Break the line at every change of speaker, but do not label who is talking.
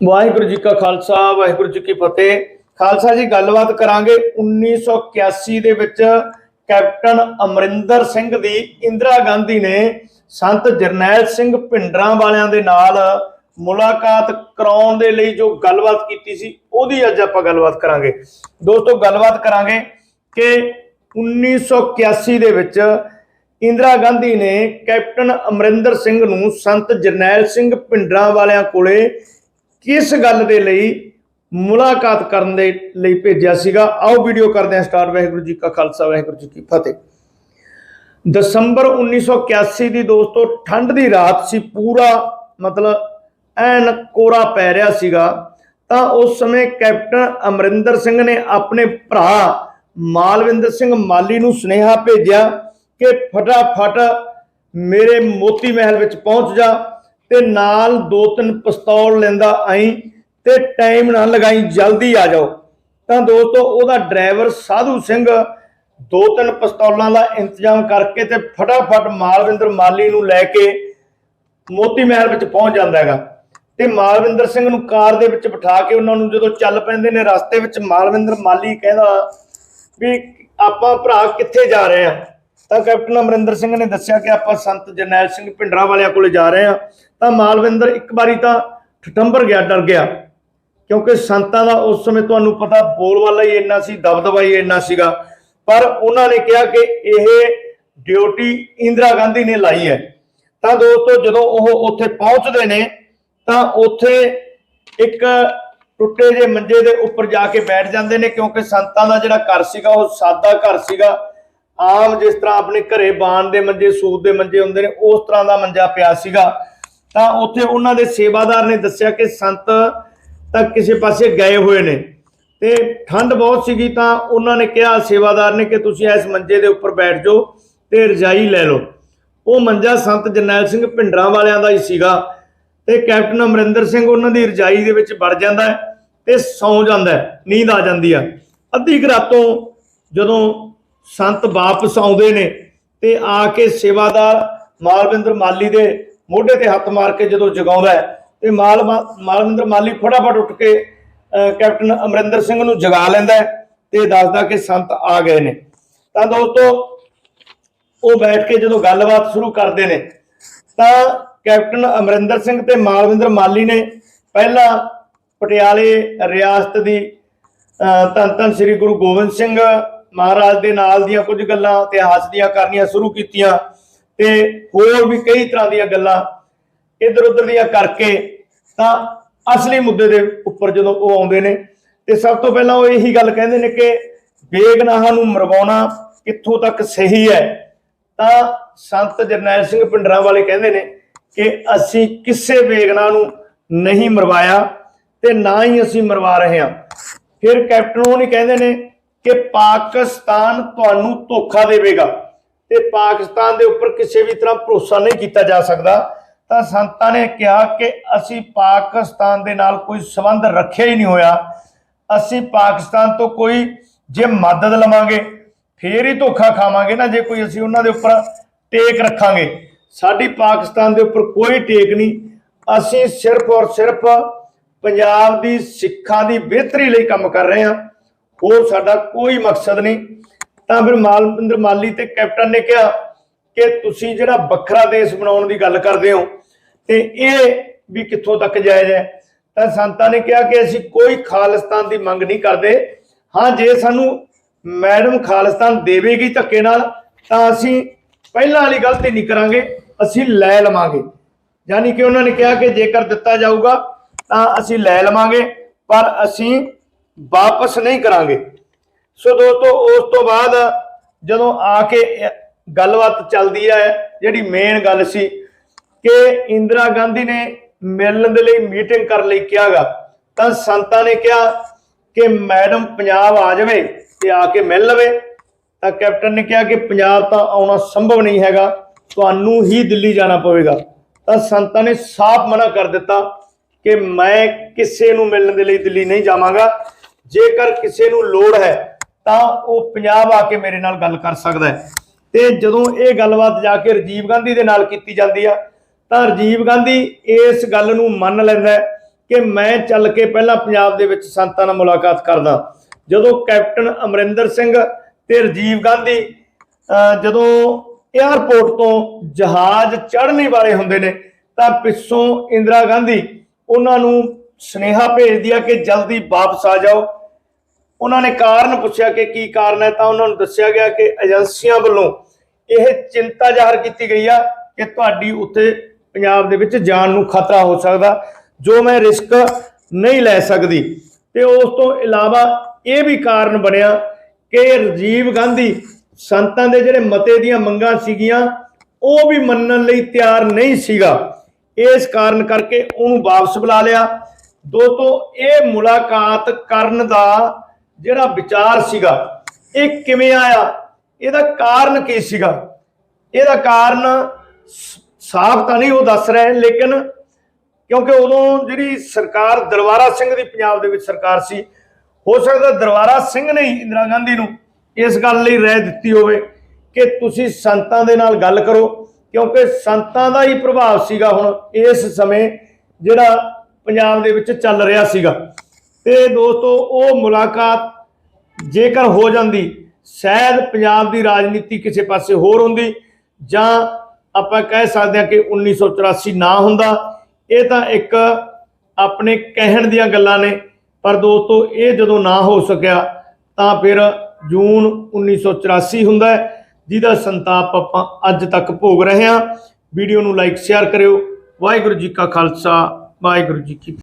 ਵਾਹਿਗੁਰੂ ਜੀ ਕਾ ਖਾਲਸਾ, ਵਾਹਿਗੁਰੂ ਜੀ ਕੀ ਫਤਿਹ। ਖਾਲਸਾ ਜੀ, ਗੱਲਬਾਤ ਕਰਾਂਗੇ 1981 ਦੇ ਵਿੱਚ ਕੈਪਟਨ ਅਮਰਿੰਦਰ ਸਿੰਘ ਦੀ। ਇੰਦਰਾ ਗਾਂਧੀ ਨੇ ਸੰਤ ਜਰਨੈਲ ਸਿੰਘ ਭਿੰਡਰਾਂ ਵਾਲਿਆਂ ਦੇ ਨਾਲ ਮੁਲਾਕਾਤ ਕਰਾਉਣ ਦੇ ਲਈ ਜੋ ਗੱਲਬਾਤ ਕੀਤੀ ਸੀ, ਉਹਦੀ ਅੱਜ ਆਪਾਂ ਗੱਲਬਾਤ ਕਰਾਂਗੇ। ਦੋਸਤੋ, ਗੱਲਬਾਤ ਕਰਾਂਗੇ ਕਿ 1981 ਦੇ ਵਿੱਚ ਇੰਦਰਾ ਗਾਂਧੀ ਨੇ ਕੈਪਟਨ ਅਮਰਿੰਦਰ ਸਿੰਘ ਨੂੰ ਸੰਤ ਜਰਨੈਲ ਸਿੰਘ ਭਿੰਡਰਾਂ ਵਾਲਿਆਂ ਕੋਲੇ ਕਿਸ ਗੱਲ ਦੇ ਲਈ ਮੁਲਾਕਾਤ ਕਰਨ ਦੇ ਲਈ ਭੇਜਿਆ ਸੀਗਾ? ਆਓ ਵੀਡੀਓ ਕਰਦੇ ਹਾਂ ਸਟਾਰਟ ਵਾਹਿਗੁਰੂ ਜੀ ਕਾ ਖਾਲਸਾ, ਵਾਹਿਗੁਰੂ ਜੀ ਕੀ ਫਤਿਹ। ਦਸੰਬਰ 1981 ਦੀ ਦੋਸਤੋ, ਠੰਡ ਦੀ ਰਾਤ ਸੀ, ਪੂਰਾ ਮਤਲਬ ਐਨ ਕੋਰਾ ਪੈ ਰਿਹਾ ਸੀਗਾ। ਤਾਂ ਉਸ ਸਮੇਂ ਕੈਪਟਨ ਅਮਰਿੰਦਰ ਸਿੰਘ ਨੇ ਆਪਣੇ ਭਰਾ ਮਾਲਵਿੰਦਰ ਸਿੰਘ ਮਾਲੀ ਨੂੰ ਸੁਨੇਹਾ ਭੇਜਿਆ। ਕਿ ਫਟਾਫਟ ਮੇਰੇ ਮੋਤੀ ਮਹਿਲ ਵਿੱਚ ਪਹੁੰਚ ਜਾ ਤੇ ਨਾਲ ਦੋ ਤਿੰਨ ਪਿਸਤੌਲ ਲੈਂਦਾ ਆਈ ਤੇ ਟਾਈਮ ਨਾ ਲਗਾਈ, ਜਲਦੀ ਆ ਜਾਓ। ਤਾਂ ਦੋਸਤੋ, ਉਹਦਾ ਡਰਾਈਵਰ ਸਾਧੂ ਸਿੰਘ ਦੋ ਤਿੰਨ ਪਿਸਤੌਲਾਂ ਦਾ ਇੰਤਜ਼ਾਮ ਕਰਕੇ ਤੇ ਫਟਾਫਟ ਮਾਲਵਿੰਦਰ ਮਾਲੀ ਨੂੰ ਲੈ ਕੇ ਮੋਤੀ ਮਹਿਲ ਵਿੱਚ ਪਹੁੰਚ ਜਾਂਦਾ ਹੈਗਾ। ਤੇ ਮਾਲਵਿੰਦਰ ਸਿੰਘ ਨੂੰ ਕਾਰ ਦੇ ਵਿੱਚ ਬਿਠਾ ਕੇ ਉਹਨਾਂ ਨੂੰ ਜਦੋਂ ਚੱਲ ਪੈਂਦੇ ਨੇ ਰਸਤੇ ਵਿੱਚ, ਮਾਲਵਿੰਦਰ ਮਾਲੀ ਕਹਿੰਦਾ ਵੀ, ਆਪਾਂ ਭਰਾ ਕਿੱਥੇ ਜਾ ਰਹੇ ਆ? ਤਾਂ ਕੈਪਟਨ ਅਮਰਿੰਦਰ ਸਿੰਘ ਨੇ ਦੱਸਿਆ ਕਿ ਆਪਾਂ ਸੰਤ ਜਰਨੈਲ ਸਿੰਘ ਭਿੰਡਰਾਂ ਵਾਲਿਆਂ ਕੋਲੇ ਜਾ ਰਹੇ ਆ ਤਾਂ ਮਾਲਵਿੰਦਰ ਇੱਕ ਵਾਰੀ ਤਾਂ ਠਟੰਬਰ ਗਿਆ, ਡਰ ਗਿਆ। ਕਿਉਂਕਿ ਸੰਤਾਂ ਦਾ ਉਸ ਸਮੇਂ ਤੁਹਾਨੂੰ ਪਤਾ ਬੋਲਵਾਲਾ ਹੀ ਇੰਨਾ ਸੀ, ਦਬਦਬਾ ਹੀ ਇੰਨਾ ਸੀਗਾ। ਪਰ ਉਹਨਾਂ ਨੇ ਕਿਹਾ ਕਿ ਇਹ ਡਿਊਟੀ ਇੰਦਰਾ ਗਾਂਧੀ ਨੇ ਲਾਈ ਹੈ। ਤਾਂ ਦੋਸਤੋ, ਜਦੋਂ ਉਹ ਉੱਥੇ ਪਹੁੰਚਦੇ ਨੇ, ਤਾਂ ਉੱਥੇ ਇੱਕ ਟੁੱਟੇ ਜੇ ਮੰਜੇ ਦੇ ਉੱਪਰ ਜਾ ਕੇ ਬੈਠ ਜਾਂਦੇ ਨੇ, ਕਿਉਂਕਿ ਸੰਤਾਂ ਦਾ ਜਿਹੜਾ ਘਰ ਸੀਗਾ, ਉਹ ਸਾਦਾ ਘਰ ਸੀਗਾ। ਆਮ ਜਿਸ ਤਰ੍ਹਾਂ ਆਪਣੇ ਘਰੇ ਬਾਣ ਦੇ ਮੰਜੇ, ਸੂਤ ਦੇ ਮੰਜੇ ਹੁੰਦੇ ਨੇ, ਉਸ ਤਰ੍ਹਾਂ ਦਾ ਮੰਜਾ ਪਿਆ ਸੀਗਾ। ਤਾਂ ਉੱਥੇ ਉਹਨਾਂ ਦੇ ਸੇਵਾਦਾਰ ਨੇ ਦੱਸਿਆ ਕਿ ਸੰਤ ਤਾਂ ਕਿਸੇ ਪਾਸੇ ਗਏ ਹੋਏ ਨੇ ਤੇ ਠੰਡ ਬਹੁਤ ਸੀਗੀ ਤਾਂ ਉਹਨਾਂ ਨੇ ਕਿਹਾ ਸੇਵਾਦਾਰ ਨੇ ਕਿ ਤੁਸੀਂ ਇਸ ਮੰਜੇ ਦੇ ਉੱਪਰ ਬੈਠ ਜਾਓ ਤੇ ਰਜਾਈ ਲੈ ਲਓ। ਉਹ ਮੰਜਾ ਸੰਤ ਜਰਨੈਲ ਸਿੰਘ ਭਿੰਡਰਾਂ ਵਾਲਿਆਂ ਦਾ ਹੀ ਸੀਗਾ ਤੇ ਕੈਪਟਨ ਅਮਰਿੰਦਰ ਸਿੰਘ ਉਹਨਾਂ ਦੀ ਰਜਾਈ ਦੇ ਵਿੱਚ ਵੜ ਜਾਂਦਾ ਹੈ ਤੇ ਸੌਂ ਜਾਂਦਾ ਨੀਂਦ ਆ ਜਾਂਦੀ ਆ। ਅੱਧੀ ਕੁ ਰਾਤੋਂ ਜਦੋਂ ਸੰਤ ਵਾਪਸ ਆਉਂਦੇ ਨੇ ਤੇ ਆ ਕੇ ਸੇਵਾਦਾਰ ਮਾਲਵਿੰਦਰ ਮਾਲੀ ਦੇ ਮੋਢੇ ਤੇ ਹੱਥ ਮਾਰ ਕੇ ਜਦੋਂ ਜਗਾਉਂਦਾ ਤੇ ਮਾਲ ਮਾਲਵਿੰਦਰ ਮਾਲੀ ਫਟਾਫਟ ਉੱਠ ਕੇ ਅਹ, ਕੈਪਟਨ ਅਮਰਿੰਦਰ ਸਿੰਘ ਨੂੰ ਜਗਾ ਲੈਂਦਾ ਤੇ ਦੱਸਦਾ ਕਿ ਸੰਤ ਆ ਗਏ ਨੇ। ਤਾਂ ਦੋਸਤੋ ਉਹ ਬੈਠ ਕੇ ਜਦੋਂ ਗੱਲਬਾਤ ਸ਼ੁਰੂ ਕਰਦੇ ਨੇ ਤਾਂ ਕੈਪਟਨ ਅਮਰਿੰਦਰ ਸਿੰਘ ਤੇ ਮਾਲਵਿੰਦਰ ਮਾਲੀ ਨੇ ਪਹਿਲਾਂ ਪਟਿਆਲੇ ਰਿਆਸਤ ਦੀ ਅਹ, ਧੰਨ ਧੰਨ ਸ੍ਰੀ ਗੁਰੂ ਗੋਬਿੰਦ ਸਿੰਘ ਮਹਾਰਾਜ ਦੇ ਨਾਲ ਦੀਆਂ ਕੁਝ ਗੱਲਾਂ, ਇਤਿਹਾਸ ਦੀਆਂ ਕਰਨੀਆਂ ਸ਼ੁਰੂ ਕੀਤੀਆਂ ਤੇ ਹੋਰ ਵੀ ਕਈ ਤਰ੍ਹਾਂ ਦੀਆਂ ਗੱਲਾਂ ਇੱਧਰ ਉੱਧਰ ਦੀਆਂ ਕਰਕੇ ਤਾਂ ਅਸਲੀ ਮੁੱਦੇ ਦੇ ਉੱਪਰ ਜਦੋਂ ਉਹ ਆਉਂਦੇ ਨੇ, ਤੇ ਸਭ ਤੋਂ ਪਹਿਲਾਂ ਉਹ ਇਹੀ ਗੱਲ ਕਹਿੰਦੇ ਨੇ ਕਿ ਬੇਗਨਾਹਾਂ ਨੂੰ ਮਰਵਾਉਣਾ ਕਿੱਥੋਂ ਤੱਕ ਸਹੀ ਹੈ? ਤਾਂ ਸੰਤ ਜਰਨੈਲ ਸਿੰਘ ਪਿੰਡਰਾਂ ਵਾਲੇ ਕਹਿੰਦੇ ਨੇ ਕਿ ਅਸੀਂ ਕਿਸੇ ਬੇਗਨਾਹ ਨੂੰ ਨਹੀਂ ਮਰਵਾਇਆ ਤੇ ਨਾ ਹੀ ਅਸੀਂ ਮਰਵਾ ਰਹੇ ਹਾਂ। ਫਿਰ ਕੈਪਟਨ ਉਹ ਨਹੀਂ ਕਹਿੰਦੇ ਨੇ ਕਿ ਪਾਕਿਸਤਾਨ ਤੁਹਾਨੂੰ ਧੋਖਾ ਦੇਵੇਗਾ ਤੇ ਪਾਕਿਸਤਾਨ ਦੇ ਉੱਪਰ ਕਿਸੇ ਵੀ ਤਰ੍ਹਾਂ ਭਰੋਸਾ ਨਹੀਂ ਕੀਤਾ ਜਾ ਸਕਦਾ, ਤਾਂ ਸੰਤਾਂ ਨੇ ਕਿਹਾ ਕਿ ਅਸੀਂ ਪਾਕਿਸਤਾਨ ਦੇ ਨਾਲ ਕੋਈ ਸੰਬੰਧ ਰੱਖਿਆ ਹੀ ਨਹੀਂ ਹੋਇਆ। ਅਸੀਂ ਪਾਕਿਸਤਾਨ ਤੋਂ ਕੋਈ ਜੇ ਮਦਦ ਲਵਾਂਗੇ, ਫੇਰ ਹੀ ਧੋਖਾ ਖਾਵਾਂਗੇ ਨਾ, ਜੇ ਕੋਈ ਅਸੀਂ ਉਹਨਾਂ ਦੇ ਉੱਪਰ ਟੇਕ ਰੱਖਾਂਗੇ। ਸਾਡੀ ਪਾਕਿਸਤਾਨ ਦੇ ਉੱਪਰ ਕੋਈ ਟੇਕ ਨਹੀਂ। ਅਸੀਂ ਸਿਰਫ ਔਰ ਸਿਰਫ ਪੰਜਾਬ ਦੀ ਸਿੱਖਾਂ ਦੀ ਬਿਹਤਰੀ ਲਈ ਕੰਮ ਕਰ ਰਹੇ ਹਾਂ। ਹੋਰ ਸਾਡਾ ਕੋਈ ਮਕਸਦ ਨਹੀਂ। ਤਾਂ ਫਿਰ ਮਾਲਵਿੰਦਰ ਮਾਲੀ ਤੇ ਕੈਪਟਨ ਨੇ ਕਿਹਾ ਕਿ ਤੁਸੀਂ ਜਿਹੜਾ ਵੱਖਰਾ ਦੇਸ਼ ਬਣਾਉਣ ਦੀ ਗੱਲ ਕਰਦੇ ਹੋ ਤੇ ਇਹ ਵੀ ਕਿੱਥੋਂ ਤੱਕ ਜਾਇਜ਼ ਹੈ। ਤਾਂ ਸੰਤਾਂ ਨੇ ਕਿਹਾ ਕਿ ਅਸੀਂ ਕੋਈ ਖਾਲਿਸਤਾਨ ਦੀ ਮੰਗ ਨਹੀਂ ਕਰਦੇ। ਹਾਂ, ਜੇ ਸਾਨੂੰ ਮੈਡਮ ਖਾਲਿਸਤਾਨ ਦੇਵੇਗੀ ਧੱਕੇ ਨਾਲ, ਤਾਂ ਅਸੀਂ ਪਹਿਲਾਂ ਵਾਲੀ ਗਲਤੀ ਨਹੀਂ ਕਰਾਂਗੇ, ਅਸੀਂ ਲੈ ਲਵਾਂਗੇ। ਯਾਨੀ ਕਿ ਉਹਨਾਂ ਨੇ ਕਿਹਾ ਕਿ ਜੇਕਰ ਦਿੱਤਾ ਜਾਊਗਾ, ਤਾਂ ਅਸੀਂ ਲੈ ਲਵਾਂਗੇ, ਪਰ ਅਸੀਂ ਵਾਪਸ ਨਹੀਂ ਕਰਾਂਗੇ। ਸੋ ਦੋਸਤੋ, ਉਸ ਤੋਂ ਬਾਅਦ ਜਦੋਂ ਆ ਕੇ ਗੱਲਬਾਤ ਚੱਲਦੀ ਹੈ, ਜਿਹੜੀ ਮੇਨ ਗੱਲ ਸੀ ਕਿ ਇੰਦਰਾ ਗਾਂਧੀ ਨੇ ਮਿਲਣ ਦੇ ਲਈ ਮੀਟਿੰਗ ਕਰਨ ਲਈ ਕਿਹਾਗਾ, ਤਾਂ ਸੰਤਾਂ ਨੇ ਕਿਹਾ ਕਿ ਮੈਡਮ ਪੰਜਾਬ ਆ ਜਾਵੇ ਤੇ ਆ ਕੇ ਮਿਲ ਲਵੇ। ਤਾਂ ਕੈਪਟਨ ਨੇ ਕਿਹਾ ਕਿ ਪੰਜਾਬ ਤਾਂ ਆਉਣਾ ਸੰਭਵ ਨਹੀਂ ਹੈਗਾ, ਤੁਹਾਨੂੰ ਹੀ ਦਿੱਲੀ ਜਾਣਾ ਪਵੇਗਾ। ਤਾਂ ਸੰਤਾਂ ਨੇ ਸਾਫ਼ ਮਨਾ ਕਰ ਦਿੱਤਾ ਕਿ ਮੈਂ ਕਿਸੇ ਨੂੰ ਮਿਲਣ ਦੇ ਲਈ ਦਿੱਲੀ ਨਹੀਂ ਜਾਵਾਂਗਾ। ਜੇਕਰ ਕਿਸੇ ਨੂੰ ਲੋੜ ਹੈ, ਤਾਂ ਉਹ ਪੰਜਾਬ ਆ ਕੇ ਮੇਰੇ ਨਾਲ ਗੱਲ ਕਰ ਸਕਦਾ ਹੈ। ਤੇ ਜਦੋਂ ਇਹ ਗੱਲਬਾਤ ਜਾ ਕੇ ਰਾਜੀਵ ਗਾਂਧੀ ਦੇ ਨਾਲ ਕੀਤੀ ਜਾਂਦੀ ਆ, ਤਾਂ ਰਾਜੀਵ ਗਾਂਧੀ ਇਸ ਗੱਲ ਨੂੰ ਮੰਨ ਲੈਂਦਾ ਹੈ ਕਿ ਮੈਂ ਚੱਲ ਕੇ ਪਹਿਲਾਂ ਪੰਜਾਬ ਦੇ ਵਿੱਚ ਸੰਤਾਂ ਨਾਲ ਮੁਲਾਕਾਤ ਕਰਦਾ। ਜਦੋਂ ਕੈਪਟਨ ਅਮਰਿੰਦਰ ਸਿੰਘ ਤੇ ਰਾਜੀਵ ਗਾਂਧੀ ਜਦੋਂ 에ਅਰਪੋਰਟ ਤੋਂ ਜਹਾਜ਼ ਚੜ੍ਹਨੇ ਵਾਲੇ ਹੁੰਦੇ ਨੇ, ਤਾਂ ਪਿੱਛੋਂ ਇੰਦਰਾ ਗਾਂਧੀ ਉਹਨਾਂ ਨੂੰ ਸੁਨੇਹਾ ਭੇਜਦੀ ਆ ਕਿ ਜਲਦੀ ਵਾਪਸ ਆ ਜਾਓ। ਉਹਨਾਂ ਨੇ ਕਾਰਨ ਪੁੱਛਿਆ ਕਿ ਕੀ ਕਾਰਨ ਹੈ, ਤਾਂ ਉਹਨਾਂ ਨੂੰ ਦੱਸਿਆ ਗਿਆ ਕਿ ਏਜੰਸੀਆਂ ਵੱਲੋਂ ਇਹ ਚਿੰਤਾ ਜ਼ਾਹਰ ਕੀਤੀ ਗਈ ਆ ਕਿ ਤੁਹਾਡੀ ਉੱਥੇ ਪੰਜਾਬ ਦੇ ਵਿੱਚ ਜਾਨ ਨੂੰ ਖਤਰਾ ਹੋ ਸਕਦਾ, ਜੋ ਮੈਂ ਰਿਸਕ ਨਹੀਂ ਲੈ ਸਕਦੀ। ਤੇ ਉਸ ਤੋਂ ਇਲਾਵਾ ਇਹ ਵੀ ਕਾਰਨ ਬਣਿਆ ਕਿ ਰਾਜੀਵ ਗਾਂਧੀ ਸੰਤਾਂ ਦੇ ਜਿਹੜੇ ਮਤੇ ਦੀਆਂ ਮੰਗਾਂ ਸੀਗੀਆਂ, ਉਹ ਵੀ ਮੰਨਣ ਲਈ ਤਿਆਰ ਨਹੀਂ ਸੀਗਾ। ਇਸ ਕਾਰਨ ਕਰਕੇ ਉਹਨੂੰ ਵਾਪਸ ਬੁਲਾ ਲਿਆ। ਦੋਸਤੋ, ਇਹ ਮੁਲਾਕਾਤ ਕਰਨ ਦਾ ਜਿਹੜਾ ਵਿਚਾਰ ਸੀਗਾ, ਇਹ ਕਿਵੇਂ ਆਇਆ? ਇਹਦਾ ਕਾਰਨ ਕੀ ਸੀਗਾ? ਇਹਦਾ ਕਾਰਨ ਸਾਫ਼ ਤਾਂ ਨਹੀਂ ਉਹ ਦੱਸ ਰਹੇ, ਲੇਕਿਨ ਕਿਉਂਕਿ ਉਦੋਂ ਜਿਹੜੀ ਸਰਕਾਰ ਦਰਬਾਰਾ ਸਿੰਘ ਦੀ ਪੰਜਾਬ ਦੇ ਵਿੱਚ ਸਰਕਾਰ ਸੀ, ਹੋ ਸਕਦਾ ਦਰਬਾਰਾ ਸਿੰਘ ਨੇ ਹੀ ਇੰਦਰਾ ਗਾਂਧੀ ਨੂੰ ਇਸ ਗੱਲ ਲਈ ਰਹਿ ਦਿੱਤੀ ਹੋਵੇ ਕਿ ਤੁਸੀਂ ਸੰਤਾਂ ਦੇ ਨਾਲ ਗੱਲ ਕਰੋ, ਕਿਉਂਕਿ ਸੰਤਾਂ ਦਾ ਹੀ ਪ੍ਰਭਾਵ ਸੀਗਾ ਹੁਣ ਇਸ ਸਮੇਂ ਜਿਹੜਾ ਪੰਜਾਬ ਦੇ ਵਿੱਚ ਚੱਲ ਰਿਹਾ ਸੀਗਾ। ਤੇ ਦੋਸਤੋ, ਉਹ ਮੁਲਾਕਾਤ ਜੇਕਰ ਹੋ ਜਾਂਦੀ, ਸ਼ਾਇਦ ਪੰਜਾਬ ਦੀ ਰਾਜਨੀਤੀ ਕਿਸੇ ਪਾਸੇ ਹੋਰ ਹੁੰਦੀ, ਜਾਂ ਆਪਾਂ ਕਹਿ ਸਕਦੇ ਹਾਂ ਕਿ 1984 ਨਾ ਹੁੰਦਾ, ਇਹ ਤਾਂ ਇੱਕ ਆਪਣੇ ਕਹਿਣ ਦੀਆਂ ਗੱਲਾਂ ਨੇ। ਪਰ ਦੋਸਤੋ, ਇਹ ਜਦੋਂ ਨਾ ਹੋ ਸਕਿਆ, ਤਾਂ ਫਿਰ ਜੂਨ 1984 ਹੁੰਦਾ ਜਿਹਦਾ ਸੰਤਾਪ ਆਪਾਂ ਅੱਜ ਤੱਕ ਭੋਗ ਰਹੇ ਹਾਂ। ਵੀਡੀਓ ਨੂੰ ਲਾਈਕ, ਸ਼ੇਅਰ ਕਰਿਓ। ਵਾਹਿਗੁਰੂ ਜੀ ਕਾ ਖਾਲਸਾ, ਵਾਹਿਗੁਰੂ ਜੀ ਕੀ